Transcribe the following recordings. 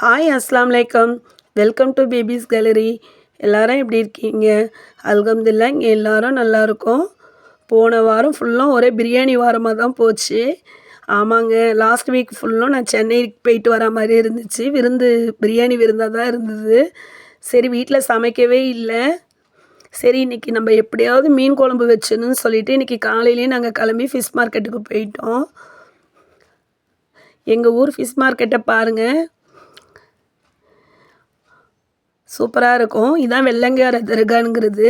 Hi அஸ்லாம் வலைக்கம் welcome to babies gallery எல்லாரும் எப்படி இருக்கீங்க? அல்கம்துல்லா இங்கே எல்லாரும் நல்லாயிருக்கும் போன வாரம் ஃபுல்லும் ஒரே பிரியாணி வாரமாக தான் போச்சு. ஆமாங்க லாஸ்ட் வீக் ஃபுல்லும் நான் சென்னைக்கு போயிட்டு வர மாதிரி இருந்துச்சு. விருந்து பிரியாணி விருந்தாக தான் இருந்தது. சரி வீட்டில் சமைக்கவே இல்லை. சரி இன்றைக்கி நம்ம எப்படியாவது மீன் குழம்பு வச்சுன்னு சொல்லிவிட்டு இன்றைக்கி காலையிலேயே நாங்கள் கிளம்பி ஃபிஷ் மார்க்கெட்டுக்கு போயிட்டோம். எங்கள் ஊர் ஃபிஷ் மார்க்கெட்டை பாருங்கள் சூப்பராக இருக்கும். இதுதான் வெள்ளங்கார தர்கானுங்கிறது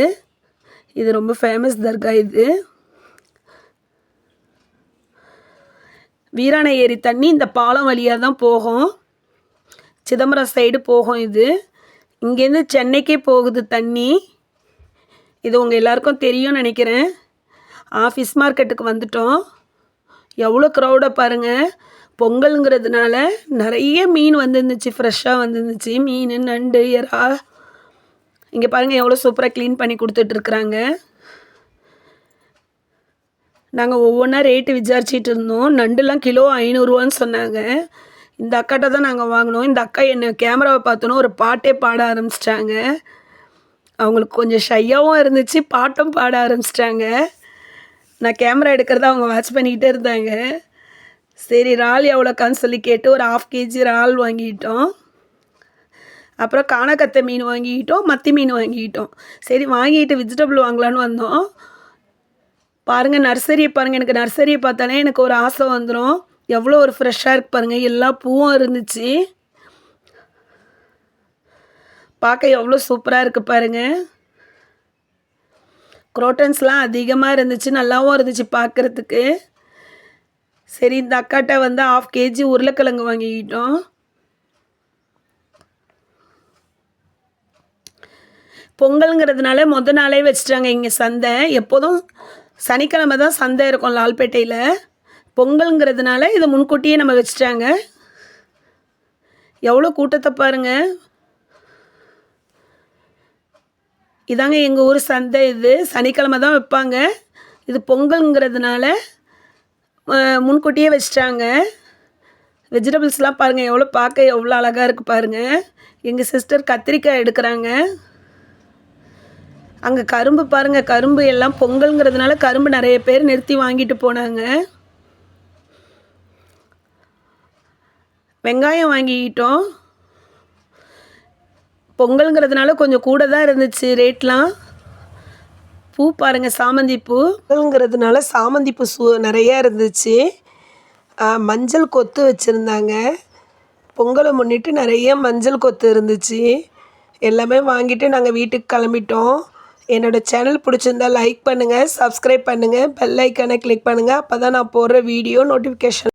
இது ரொம்ப ஃபேமஸ் தர்கா இது. வீராணை ஏரி தண்ணி இந்த பாலம் வழியாக தான் போகும். சிதம்பரம் சைடு போகும் இது. இங்கேருந்து சென்னைக்கே போகுது தண்ணி. இது உங்கள் எல்லாருக்கும் தெரியும்னு நினைக்கிறேன். ஆஃபீஸ் மார்க்கெட்டுக்கு வந்துட்டோம். எவ்வளோ க்ரௌடை பாருங்கள் பொங்கலுங்கிறதுனால நிறைய மீன் வந்துருந்துச்சு ஃப்ரெஷ்ஷாக வந்துருந்துச்சு. மீன் நண்டு இறா இங்கே பாருங்கள் எவ்வளோ சூப்பராக க்ளீன் பண்ணி கொடுத்துட்ருக்குறாங்க. நாங்கள் ஒவ்வொன்றா ரேட்டு விசாரிச்சிட்டு இருந்தோம். நண்டுலாம் கிலோ ஐநூறுரூவான்னு சொன்னாங்க. இந்த அக்காட்ட தான் நாங்கள் வாங்கினோம். இந்த அக்கா என்ன கேமராவை பார்த்தோன்னே ஒரு பாட்டே பாட ஆரம்பிச்சிட்டாங்க. அவங்களுக்கு கொஞ்சம் ஷையாகவும் இருந்துச்சு பாட்டும் பாட ஆரம்பிச்சிட்டாங்க. நான் கேமரா எடுக்கிறத அவங்க வாட்ச் பண்ணிக்கிட்டே இருந்தாங்க. சரி இறால் எவ்வளோக்கான்னு சொல்லி கேட்டு ஒரு ஆஃப் கேஜி இறால் வாங்கிட்டோம். அப்புறம் காணக்கத்தை மீன் வாங்கிக்கிட்டோம் மத்தி மீன் வாங்கிக்கிட்டோம் சரி வாங்கிட்டு வெஜிடபிள் வாங்கலான்னு வந்தோம். பாருங்கள் நர்சரியை பாருங்கள் எனக்கு நர்சரியை பார்த்தாலே எனக்கு ஒரு ஆசை வந்துடும் எவ்வளோ ஒரு ஃப்ரெஷ்ஷாக இருக்கு பாருங்கள் எல்லா பூவும் இருந்துச்சு. பார்க்க எவ்வளோ சூப்பராக இருக்குது பாருங்கள் குரோட்டன்ஸ்லாம் அதிகமாக இருந்துச்சு நல்லாவும் இருந்துச்சு பார்க்குறதுக்கு. சரி இந்த அக்காட்ட வந்து ஆஃப் கேஜி உருளைக்கிழங்கு வாங்கிக்கிட்டோம். பொங்கலுங்கிறதுனால மொதல் நாளே வச்சுட்டாங்க இங்கே சந்தை. எப்போதும் சனிக்கிழமை தான் சந்தை இருக்கும் லால்பேட்டையில். பொங்கலுங்கிறதுனால இதை முன்கூட்டியே நம்ம வச்சுட்டாங்க. எவ்வளோ கூட்டத்தை பாருங்கள் இதாங்க எங்கள் ஊர் சந்தை இது. சனிக்கிழமை தான் வைப்பாங்க. இது பொங்கலுங்கிறதுனால முன்கூட்டியே வச்சிட்டாங்க. வெஜிடபிள்ஸ்லாம் பாருங்கள் எவ்வளோ பார்க்க எவ்வளோ அழகாக இருக்குது பாருங்கள் எங்கள் சிஸ்டர் கத்திரிக்காய் எடுக்கிறாங்க. அங்கே கரும்பு பாருங்கள் கரும்பு எல்லாம் பொங்கலுங்கிறதுனால கரும்பு நிறைய பேர் நிறுத்தி வாங்கிட்டு போனாங்க. வெங்காயம் வாங்கிக்கிட்டோம் பொங்கலுங்கிறதுனால கொஞ்சம் கூட தான் இருந்துச்சு ரேட்லாம். பூ பாருங்கள் சாமந்தி பூங்கிறதுனால சாமந்தி பூ சூ நிறையா இருந்துச்சு. மஞ்சள் கொத்து வச்சுருந்தாங்க. பொங்கலை முன்னிட்டு நிறைய மஞ்சள் கொத்து இருந்துச்சு. எல்லாமே வாங்கிட்டு நாங்கள் வீட்டுக்கு கிளம்பிட்டோம். என்னோடய சேனல் பிடிச்சிருந்தா லைக் பண்ணுங்கள் சப்ஸ்கிரைப் பண்ணுங்கள் பெல் ஐக்கானை கிளிக் பண்ணுங்கள் அப்போ தான் நான் போடுற வீடியோ நோட்டிஃபிகேஷன்